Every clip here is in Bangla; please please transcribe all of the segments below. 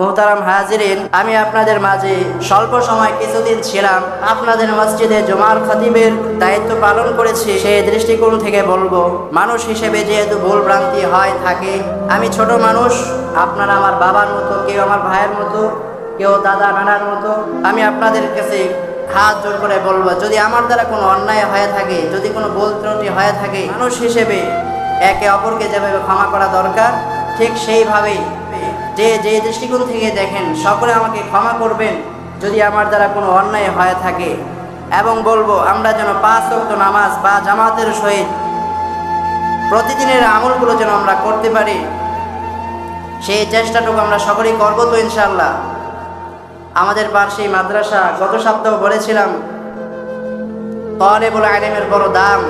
মোহতারাম হাজিরিন, আমি আপনাদের মাঝে স্বল্প সময় কিছুদিন ছিলাম। আপনাদের মসজিদে জমার খতিবের দায়িত্ব পালন করেছি। সেই দৃষ্টিকোণ থেকে বলব, মানুষ হিসেবে যেহেতু ভুল ভ্রান্তি হয়, থাকে। আমি ছোট মানুষ, আপনারা আমার বাবার মতো, কেউ আমার ভাইয়ের মতো, কেউ দাদা নানার মতো। আমি আপনাদের কাছে হাত জোর করে বলব, যদি আমার দ্বারা কোনো অন্যায় হয়ে থাকে, যদি কোনো ভুল ত্রুটি হয়ে থাকে, মানুষ হিসেবে একে অপরকে যেভাবে ক্ষমা করা দরকার, ঠিক সেইভাবেই যে যে দৃষ্টিকোণ থেকে দেখেন, সকলে আমাকে ক্ষমা করবেন যদি আমার দ্বারা কোনো অন্যায় হয়ে থাকে। এবং বলব, আমরা যেন পাঁচ ওয়াক্ত নামাজ বা জামাতের সহিত প্রতিদিনের আমলগুলো যেন আমরা করতে পারি, সেই চেষ্টাটুকু আমরা সকলেই করব তো ইনশাল্লাহ আমাদের পার্শ্বে মাদ্রাসা গত সপ্তাহ বলেছিলাম, তলেবুল আইলেমের বড় দাম।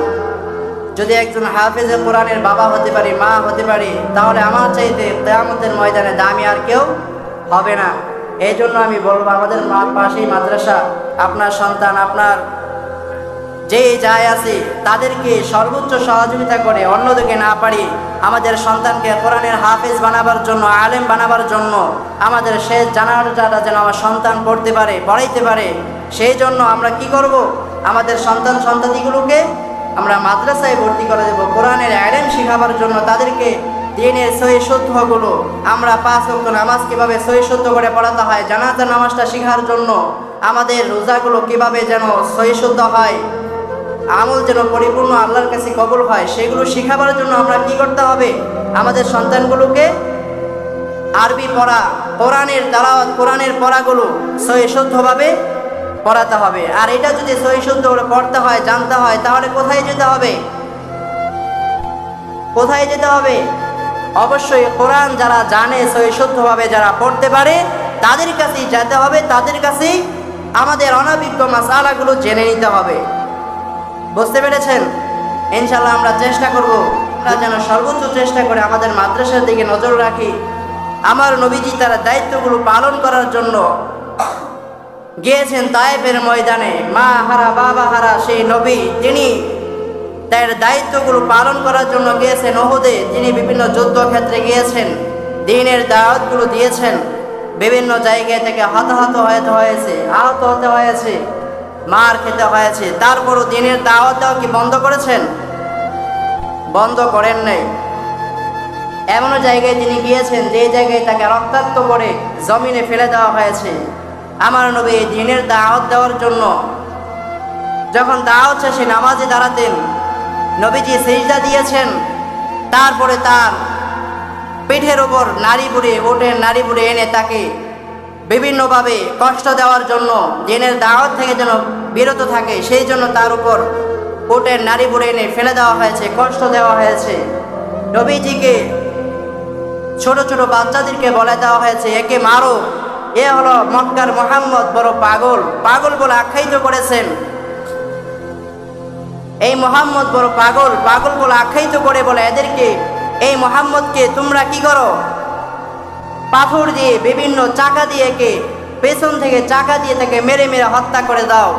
যদি একজন হাফেজে কোরআনের বাবা হতে পারি, মা হতে পারি, তাহলে আমার চাইতে কেয়ামতের ময়দানে দামি আর কেউ হবে না। এই জন্য আমি বলব, আমাদের পাশেই মাদ্রাসা, আপনার সন্তান, আপনার যে যায় আছে, তাদেরকে সর্বোচ্চ সহযোগিতা করে, অন্যদিকে না পারি আমাদের সন্তানকে কোরআনের হাফেজ বানাবার জন্য, আলেম বানাবার জন্য, আমাদের শেষ জানাজাটা যেন আমার সন্তান পড়তে পারে, পড়াইতে পারে, সেই জন্য আমরা কি করব? আমাদের সন্তান সন্ততিগুলোকে আমরা মাদ্রাসায় ভর্তি করে দেবো, কোরআনের আলেম শেখাবার জন্য তাদেরকে দিনের সহি শুদ্ধগুলো আমরা পাঁচ অক্ট নামাজ কীভাবে সহি শুদ্ধ করে পড়াতে হয়, জানাজা নামাজটা শেখার জন্য আমাদের রোজাগুলো কীভাবে যেন সহি শুদ্ধ হয়, আমল যেন পরিপূর্ণ আল্লাহর কাছে কবল হয়, সেগুলো শেখাবার জন্য আমরা কি করতে হবে? আমাদের সন্তানগুলোকে আরবি পড়া, কোরআনের তালাওয়াত, কোরআনের পড়াগুলো সহিশুদ্ধভাবে পড়াতে হবে। আর এটা যদি সহিশুদ্ধ করে পড়তে হয়, জানতে হয়, তাহলে কোথায় যেতে হবে? কোথায় যেতে হবে? অবশ্যই কোরআন যারা জানে সহি সহিশুদ্ধভাবে যারা পড়তে পারে, তাদের কাছেই যেতে হবে, তাদের কাছেই আমাদের অনভিজ্ঞ মাসালাগুলো জেনে নিতে হবে। বুঝতে পেরেছেন? ইনশাল্লাহ আমরা চেষ্টা করব, আমরা যেন সর্বোচ্চ চেষ্টা করে আমাদের মাদ্রাসার দিকে নজর রাখি। আমার নবীজি তার দায়িত্বগুলো পালন করার জন্য গিয়েছেন তায়েফের ময়দানে। মা হারা, বাবা হারা, সেই নবী তিনি তার দায়িত্বগুলো পালন করার জন্য গিয়েছেন ওহুদে তিনি বিভিন্ন যুদ্ধক্ষেত্রে গিয়েছেন, দিনের দাওয়াতগুলো দিয়েছেন, বিভিন্ন জায়গায় থেকে হতাহত হতে হয়েছে, আহত হতে হয়েছে, মার খেতে হয়েছে। তারপরও দিনের দাওয়াত দেওয়া কি বন্ধ করেছেন? বন্ধ করেন নাই। এমনও জায়গায় তিনি গিয়েছেন, যে জায়গায় তাকে রক্তাক্ত করে জমিনে ফেলে দেওয়া হয়েছে। আমার নবী এই দিনের দাওয়াত দেওয়ার জন্য যখন দাওয়াত শেষে নামাজে দাঁড়াতেন, নবীজি সেজদা দিয়েছেন, তারপরে তার পিঠের ওপর নারী বুড়ে ওটের নারী বুড়ে এনে তাকে বিভিন্নভাবে কষ্ট দেওয়ার জন্য দিনের দাওয়াত থেকে যেন বিরত থাকে, সেই জন্য তার উপর ওটের নারী বুড়ে এনে ফেলে দেওয়া হয়েছে, কষ্ট দেওয়া হয়েছে। নবীজিকে ছোট ছোট বাচ্চাদেরকে বলে দেওয়া হয়েছে, একে মারো। এ হলো মক্কার মোহাম্মদ বড় পাগল। পাগল বলে আখ্যায়িত করেছেন। এই মোহাম্মদ বড় পাগল পাগল বলে আখ্যায়িত করে বলে এদেরকে, এই মোহাম্মদকে তোমরা কি করো? পাথর দিয়ে বিভিন্ন চাকা দিয়ে একে, পেছন থেকে চাকা দিয়ে তাকে মেরে মেরে হত্যা করে দাও।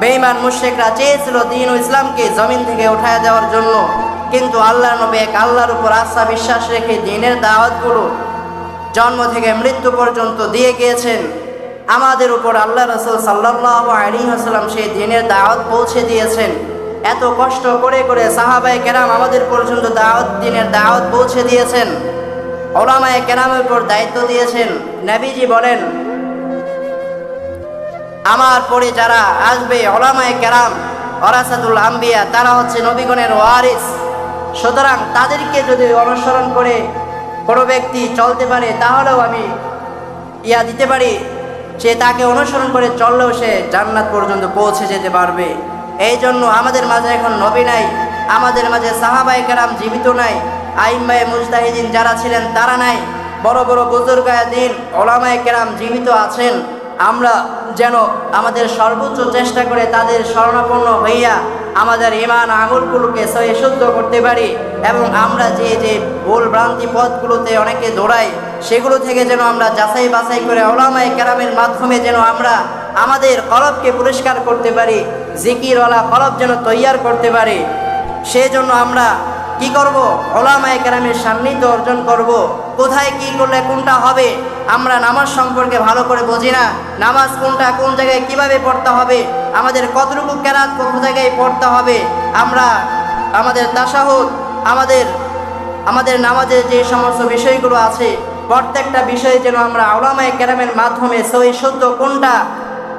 বেঈমান মুশেকরা চেয়েছিল দিন ইসলামকে জমিন থেকে উঠায় দেওয়ার জন্য। কিন্তু আল্লাহ নবী এক আল্লাহর উপর আস্থা বিশ্বাস রেখে দিনের দাওয়াতগুলো জন্ম থেকে মৃত্যু পর্যন্ত দিয়ে গিয়েছেন। আমাদের উপর আল্লাহ রসুল সাল্লাহ আলী হাসলাম সেই দিনের দাওয়াত পৌঁছে দিয়েছেন। এত কষ্ট করে করে সাহাবাই কেরাম আমাদের পর্যন্ত দাওয়াত, দিনের দাওয়াত পৌঁছে দিয়েছেন। ওলামায় কেরামের উপর দায়িত্ব দিয়েছেন। নবীজি বলেন, আমার পরে যারা আসবে ওলামায় কেরাম অরাসাদুল আম্বিয়া, তারা হচ্ছে নবীগণের ওয়ারিস। সুতরাং তাদেরকে যদি অনুসরণ করে কোনো ব্যক্তি চলতে পারে তাহলেও আমি ইয়া দিতে পারি। সে তাকে অনুসরণ করে চললেও সে জান্নাত পর্যন্ত পৌঁছে যেতে পারবে। এই জন্য আমাদের মাঝে এখন নবী নাই, আমাদের মাঝে সাহাবাই কেরাম জীবিত নাই আইম্বাই মুজতাহিদিন যারা ছিলেন তারা নাই, বড় বড় বুজুর্গায় দিন ওলামায় কেরাম জীবিত আছেন। আমরা যেন আমাদের সর্বোচ্চ চেষ্টা করে তাদের শরণাপন্ন হইয়া আমাদের ইমান আঙুলগুলোকে সহে শুদ্ধ করতে পারি এবং আমরা যে যে ভুল ভ্রান্তি পথগুলোতে অনেকে দৌড়াই, সেগুলো থেকে যেন আমরা যাচাই বাছাই করে ওলামায় কেরামের মাধ্যমে যেন আমরা আমাদের কলবকে পরিষ্কার করতে পারি, জিকিরওয়ালা কলব যেন তৈয়ার করতে পারি, সেজন্য আমরা কি করব? ওলামায়ে কেরামের সান্নিধ্য অর্জন করব। কোথায় কি করলে কোনটা হবে? আমরা নামাজ সম্পর্কে ভালো করে বুঝি না। নামাজ কোনটা, কোন জায়গায় কীভাবে পড়তে হবে? আমাদের কতটুকু কেরাত, কোন জায়গায় পড়তে হবে? আমরা, আমাদের তাসাহুদ, আমাদের আমাদের নামাজের যে সমস্ত বিষয়গুলো আছে, প্রত্যেকটা বিষয়ে যেন আমরা আওলামায় কেরামের মাধ্যমে সই সত্য কোনটা,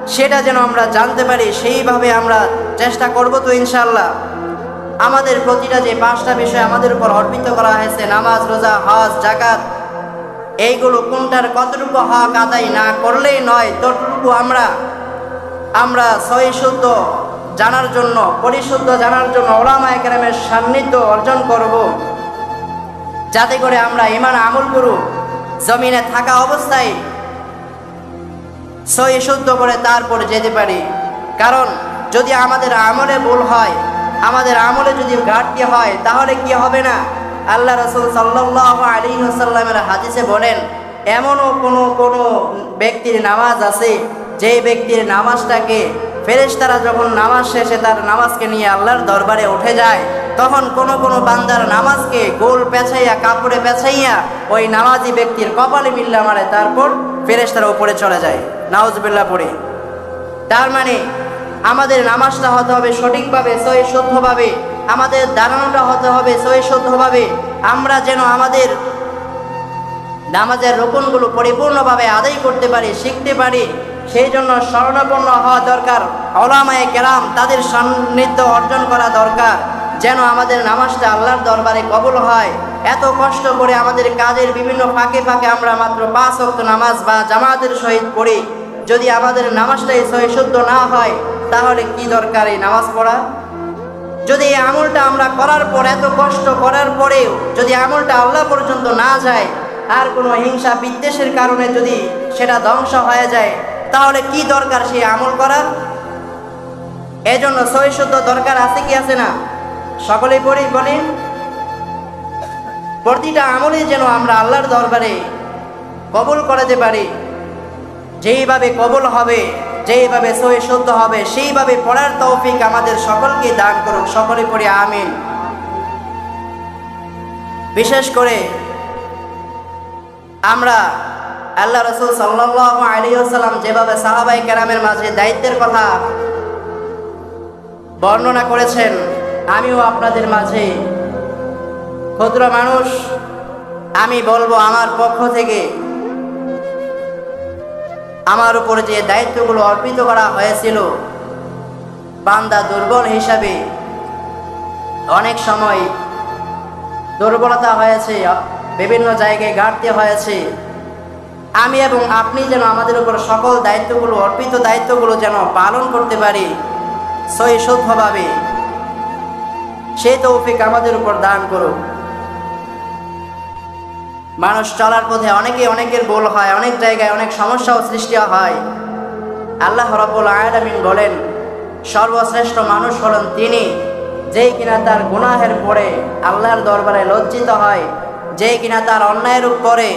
সেটা যেন আমরা জানতে পারি, সেইভাবে আমরা চেষ্টা করব তো ইনশাল্লাহ আমাদের প্রতিটা যে পাঁচটা বিষয় আমাদের উপর অর্পিত করা হয়েছে, নামাজ, রোজা, হজ জাকাত এইগুলো কোনটার কতটুকু হক আদায় না করলেই নয়, ততটুকু আমরা আমরা সই শুদ্ধ জানার জন্য, পরিশুদ্ধ জানার জন্য ওলামা একরামের সান্নিধ্য অর্জন করব। যাতে করে আমরা ইমান আমল করু জমিনে থাকা অবস্থায় সই শুদ্ধ করে তারপর যেতে পারি। কারণ যদি আমাদের আমলে ভুল হয় আমাদের আমলে যদি ঘাটতি হয়, তাহলে কি হবে না? আল্লাহ রসুল সাল্লাহ আলী সাল্লামের হাদিসে বলেন, এমনও কোনো কোনো ব্যক্তির নামাজ আছে, যেই ব্যক্তির নামাজটাকে ফেরেশতারা যখন নামাজ শেষে তার নামাজকে নিয়ে আল্লাহর দরবারে উঠে যায়, তখন কোনো কোনো বান্দার নামাজকে গোল পেঁচাইয়া, কাপড়ে পেঁচাইয়া ওই নামাজি ব্যক্তির কপালে মিল্লা মারে, তারপর ফেরেশতারা উপরে চলে যায়। নাওজবিল্লা পড়ে। তার মানে আমাদের নামাজটা হতে হবে সঠিকভাবে, সহি শুদ্ধভাবে। আমাদের দাঁড়ানোটা হতে হবে সহি শুদ্ধভাবে। আমরা যেন আমাদের নামাজের রোপণগুলো পরিপূর্ণভাবে আদায় করতে পারি, শিখতে পারি, সেই জন্য স্মরণাপন্ন হওয়া দরকার। অলামায়ে কেরাম তাদের সান্নিধ্য অর্জন করা দরকার, যেন আমাদের নামাজটা আল্লাহর দরবারে কবল হয়। এত কষ্ট করে আমাদের কাজের বিভিন্ন ফাঁকে ফাঁকে আমরা মাত্র পাঁচ অক্ট নামাজ বা জামাতের সহিত পড়ি। যদি আমাদের নামাজটাই সহি শুদ্ধ না হয় তাহলে কি দরকার এই নামাজ পড়া? যদি এই আমলটা আমরা করার পর, এত কষ্ট করার পরেও যদি আমলটা আল্লাহ পর্যন্ত না যায়, আর কোনো হিংসা বিদ্বেষের কারণে যদি সেটা ধ্বংস হয়ে যায়, তাহলে কি দরকার সেই আমল করার এজন্য সহিশুদ্ধ দরকার আছে কি আছে না? সকলেই পড়ি, বলেন। প্রতিটা আমলে যেন আমরা আল্লাহর দরবারে কবল করাতে পারি। যেইভাবে কবল হবে যেইভাবে সহি শুদ্ধ হবে, সেইভাবে পড়ার তৌফিক আমাদের সকলকে দান করুক। সকলে পড়ি আমিন। বিশেষ করে আমরা আল্লাহ রসুল সাল্লাহ আলিয়াল্লাম যেভাবে সাহাবাই কেরামের মাঝে দায়িত্বের কথা বর্ণনা করেছেন, আমিও আপনাদের মাঝে ক্ষুদ্র মানুষ, আমি বলব আমার পক্ষ থেকে আমার উপর যে দায়িত্বগুলো অর্পিত করা হয়েছিল, বান্দা দুর্বল হিসাবে অনেক সময় দুর্বলতা হয়েছে, বিভিন্ন জায়গায় ঘাটতি হয়েছে। আমি এবং আপনি যেন আমাদের উপর সকল দায়িত্বগুলো, অর্পিত দায়িত্বগুলো যেন পালন করতে পারি সহি শুদ্ধভাবে সেই তৌফিক আমাদের উপর দান করুক। মানুষ চলার পথে অনেকে অনেকের ভুল হয়, অনেক জায়গায় অনেক সমস্যাও সৃষ্টি হয়। আল্লাহ রব্বুল আয়ালামিন বলেন, সর্বশ্রেষ্ঠ মানুষ হলেন তিনি, যেই কিনা তার গুনাহের পরে আল্লাহর দরবারে লজ্জিত হয়, যেই কিনা তার অন্যায়ের করে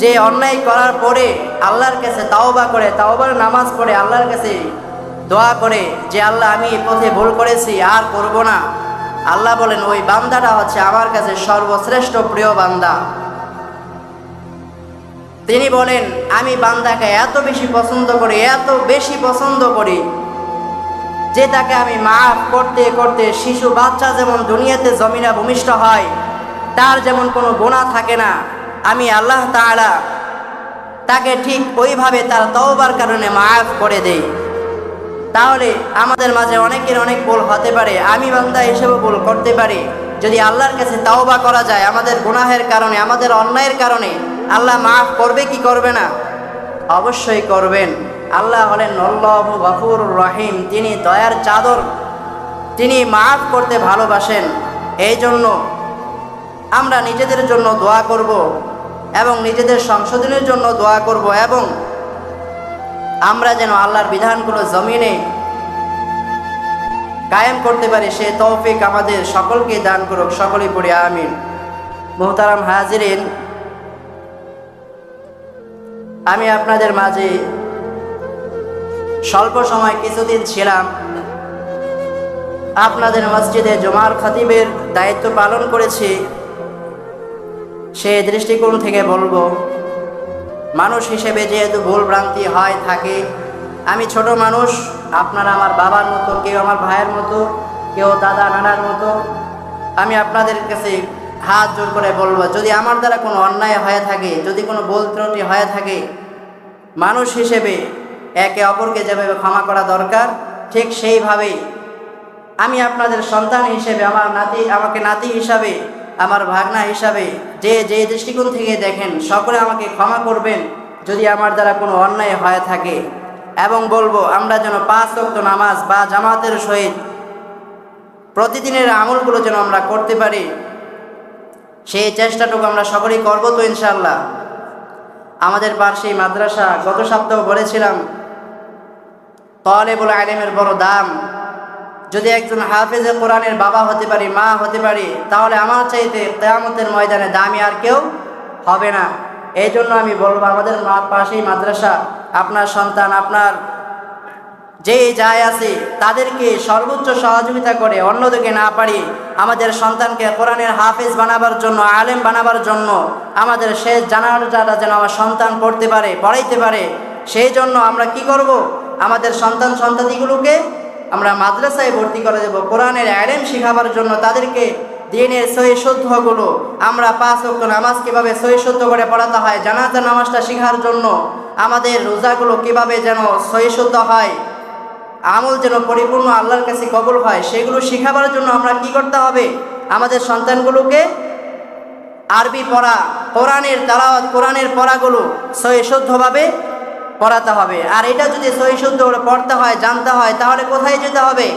যে অন্যায় করার পরে আল্লাহর কাছে তাওবা করে, তাওবার নামাজ পড়ে, আল্লাহর কাছে দোয়া করে যে, আল্লাহ, আমি এই পথে ভুল করেছি, আর করব না। আল্লাহ বলেন, ওই বান্দাটা হচ্ছে আমার কাছে সর্বশ্রেষ্ঠ প্রিয় বান্দা। তিনি বলেন, আমি বান্দাকে এত বেশি পছন্দ করি, এত বেশি পছন্দ করি যে তাকে আমি মাফ করতে করতে শিশু বাচ্চা যেমন দুনিয়াতে জমিনা ভূমিষ্ঠ হয়, তার যেমন কোনো গোনা থাকে না। আমি আল্লাহ তাআলা তাকে ঠিক ওইভাবে তার তওবার কারণে মাফ করে দেই। তাহলে আমাদের মাঝে অনেকের অনেক ভুল হতে পারে। আমি বান্দা হিসেবে ভুল করতে পারি। যদি আল্লাহর কাছে তাওবা করা যায় আমাদের গুনাহের কারণে, আমাদের অন্যায়ের কারণে আল্লাহ মাফ করবে কি করবে না? অবশ্যই করবেন। আল্লাহ হলেন নল্লভু গফুর রহিম। তিনি দয়ার চাদর। তিনি মাফ করতে ভালোবাসেন। এই জন্য আমরা নিজেদের জন্য দোয়া করব এবং নিজেদের সংশোধনের জন্য দোয়া করব এবং আমরা যেন আল্লাহর বিধানগুলো জমিনে কায়েম করতে পারি, সে তৌফিক আমাদের সকলকে দান করুক। সকলেই পড়ি আমিন। মোহতারাম হাজিরিন আমি আপনাদের মাঝে স্বল্প সময় কিছুদিন ছিলাম। আপনাদের মসজিদে জমার খতিবের দায়িত্ব পালন করেছি। সে দৃষ্টিকোণ থেকে বলব, মানুষ হিসেবে যেহেতু ভুল ভ্রান্তি হয় থাকে, আমি ছোট মানুষ, আপনারা আমার বাবার মতো, কেউ আমার ভাইয়ের মতো, কেউ দাদা নানার মতো, আমি আপনাদের কাছে হাত জোর করে বলব, যদি আমার দ্বারা কোনো অন্যায় হয়ে থাকে, যদি কোনো ভুল ত্রুটি হয়ে থাকে মানুষ হিসেবে একে অপরকে যেভাবে ক্ষমা করা দরকার, ঠিক সেইভাবেই আমি আপনাদের সন্তান হিসেবে, আমার নাতি, আমাকে নাতি হিসাবে, আমার ভাগনা হিসাবে, যে যে দৃষ্টিকোণ থেকে দেখেন, সকলে আমাকে ক্ষমা করবেন যদি আমার দ্বারা কোনো অন্যায় হয়ে থাকে। এবং বলব, আমরা যেন পাঁচ ওয়াক্ত নামাজ বা জামাতের সহিত প্রতিদিনের আমলগুলো যেন আমরা করতে পারি, সেই চেষ্টাটুকু আমরা সকলেই করব তো ইনশাল্লাহ আমাদের পার্শ্বে মাদ্রাসা, গত সপ্তাহ বলেছিলাম, তলেবুল আলিমের বড় দাম। যদি একজন হাফেজে কোরআনের বাবা হতে পারি, মা হতে পারি, তাহলে আমার চাইতে কেয়ামতের ময়দানে দামি আর কেউ হবে না। এই জন্য আমি বলব, আমাদের পাশেই মাদ্রাসা, আপনার সন্তান, আপনার যে যায় আছে, তাদেরকে সর্বোচ্চ সহযোগিতা করে অন্যদিকে না পারি আমাদের সন্তানকে কোরআনের হাফেজ বানাবার জন্য, আলেম বানাবার জন্য আমাদের শেষ যারা যেন আমার সন্তান পড়তে পারে, পড়াইতে পারে। সেই জন্য আমরা কি করব? আমাদের সন্তান সন্তানিগুলোকে আমরা মাদ্রাসায় ভর্তি করে দেব, কোরআনের আলেম শেখাবার জন্য তাদেরকে দিনের সহি শুদ্ধগুলো আমরা পাঁচ অক্ট নামাজ কীভাবে সহি শুদ্ধ করে পড়াতে হয়, জানাজা নামাজটা শেখার জন্য আমাদের রোজাগুলো কীভাবে যেন সহি শুদ্ধ হয় আমল যেন পরিপূর্ণ আল্লাহর কাছে কবল হয়, সেগুলো শেখাবার জন্য আমরা কি করতে হবে? আমাদের সন্তানগুলোকে আরবি পড়া, কোরআনের তালাওয়াত, কোরআনের পড়াগুলো সহিশুদ্ধভাবে পড়াতে হবে। আর এটা যদি সহিশুদ্ধ পড়তে হয়, জানতে হয়, তাহলে কোথায় যেতে হবে?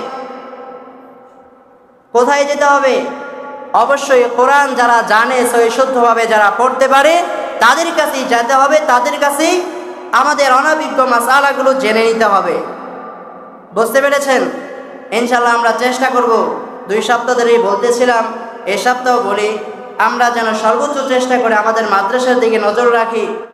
কোথায় যেতে হবে? অবশ্যই কোরআন যারা জানে সহিশুদ্ধভাবে যারা পড়তে পারে, তাদের কাছেই যেতে হবে, তাদের কাছেই আমাদের অনভিজ্ঞ মাসালাগুলো জেনে নিতে হবে। বুঝতে পেরেছেন? ইনশাল্লাহ আমরা চেষ্টা করব। দুই সপ্তাহ ধরেই বলতেছিলাম, এ সপ্তাহ বলি আমরা যেন সর্বোচ্চ চেষ্টা করে আমাদের মাদ্রাসার দিকে নজর রাখি।